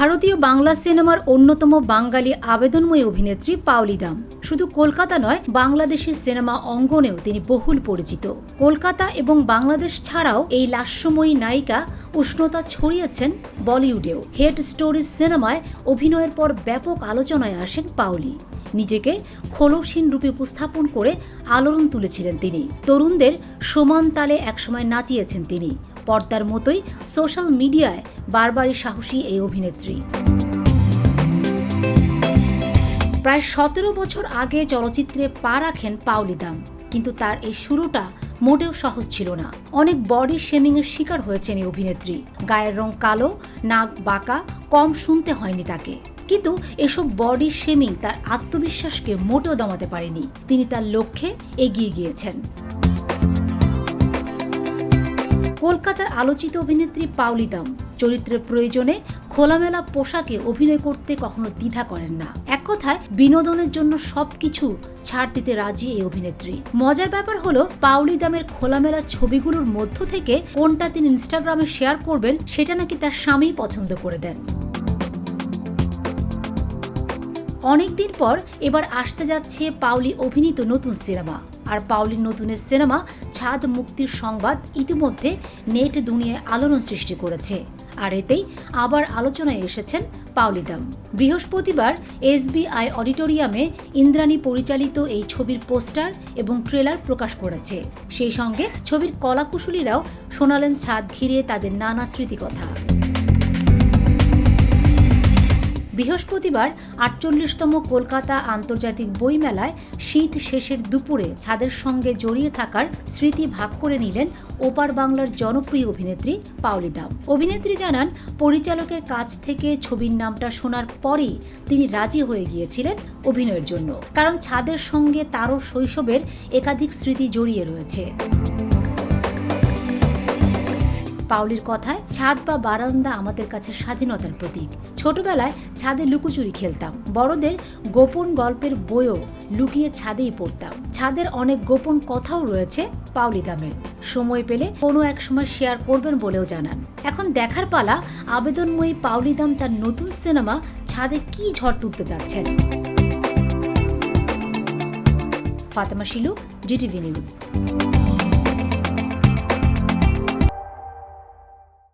ভারতীয় বাংলা সিনেমার অন্যতম বাঙালি আবেদনময়ী অভিনেত্রী পাওলি দাম। শুধু কলকাতা নয়, বাংলাদেশের সিনেমা অঙ্গনেও তিনি বহুল পরিচিত। কলকাতা এবং বাংলাদেশ ছাড়াও এই লাস্যময়ী নায়িকা উষ্ণতা ছড়িয়েছেন বলিউডেও। হেড স্টোরিজ সিনেমায় অভিনয়ের পর ব্যাপক আলোচনায় আসেন পাওলি। নিজেকে খোলসীন রূপে উপস্থাপন করে আলোড়ন তুলেছিলেন তিনি। তরুণদের সমান তালে একসময় নাচিয়েছেন তিনি। পর্দার মতোই সোশ্যাল মিডিয়ায় বারবারই সাহসী এই অভিনেত্রী। প্রায় সতেরো বছর আগে চলচ্চিত্রে পা রাখেন পাওলি দাম, কিন্তু তার এই শুরুটা মোটেও সহজ ছিল না। অনেক বডি শেমিং এর শিকার হয়েছেন এই অভিনেত্রী। গায়ের রং কালো, নাক বাঁকা, কম শুনতে হয়নি তাকে। কিন্তু এসব বডি শেমিং তার আত্মবিশ্বাসকে মোটেও দমাতে পারেনি। তিনি তার লক্ষ্যে এগিয়ে গিয়েছেন। কলকাতার আলোচিত অভিনেত্রী পাওলি দাম চরিত্রের প্রয়োজনে খোলামেলা পোশাকে অভিনয় করতে কখনো দ্বিধা করেন না। এক কথায়, বিনোদনের জন্য সবকিছু ছাড় দিতে রাজি এই অভিনেত্রী। মজার ব্যাপার হলো, পাওলি দামের খোলামেলা ছবিগুলোর মধ্য থেকে কোনটা তিনি ইনস্টাগ্রামে শেয়ার করবেন, সেটা নাকি তার স্বামী পছন্দ করে দেন। অনেকদিন পর এবার আসতে যাচ্ছে পাউলি অভিনীত নতুন সিনেমা। আর পাউলির নতুনের সিনেমা ছাদ মুক্তির সংবাদ ইতিমধ্যে নেট দুনিয়ায় আলোড়ন সৃষ্টি করেছে। আর এতেই আবার আলোচনায় এসেছেন পাওলিদাম বৃহস্পতিবার এসবিআই অডিটোরিয়ামে ইন্দ্রাণী পরিচালিত এই ছবির পোস্টার এবং ট্রেলার প্রকাশ করেছে। সেই সঙ্গে ছবির কলাকুশলীরাও শোনালেন ছাদ ঘিরে তাদের নানা স্মৃতিকথা। বৃহস্পতিবার আটচল্লিশতম কলকাতা আন্তর্জাতিক বইমেলায় শীত শেষের দুপুরে ছাদের সঙ্গে জড়িয়ে থাকার স্মৃতি ভাগ করে নিলেন ওপার বাংলার জনপ্রিয় অভিনেত্রী পাওলি দাম অভিনেত্রী জানান, পরিচালকের কাছ থেকে ছবির নামটা শোনার পরেই তিনি রাজি হয়ে গিয়েছিলেন অভিনয়ের জন্য। কারণ ছাদের সঙ্গে তারও শৈশবের একাধিক স্মৃতি জড়িয়ে রয়েছে। পাউলির কথায় ছাদ বা বারান্দা আমাদের কাছে স্বাধীনতার প্রতীক। ছোটবেলায় ছাদে লুকোচুরি খেলতাম। বড়দের গোপন গল্পের বইও লুকিয়ে ছাদেই পড়তাম। ছাদের অনেক গোপন কথাও রয়েছে পাউলি দামের। সময় পেলে কোনো এক সময় শেয়ার করবেন বলেও জানান। এখন দেখার পালা, আবেদনময়ী পাউলি দাম তার নতুন সিনেমা ছাদে কি ঝড় তুলতে যাচ্ছেন? Fatema Shilu, DTV news.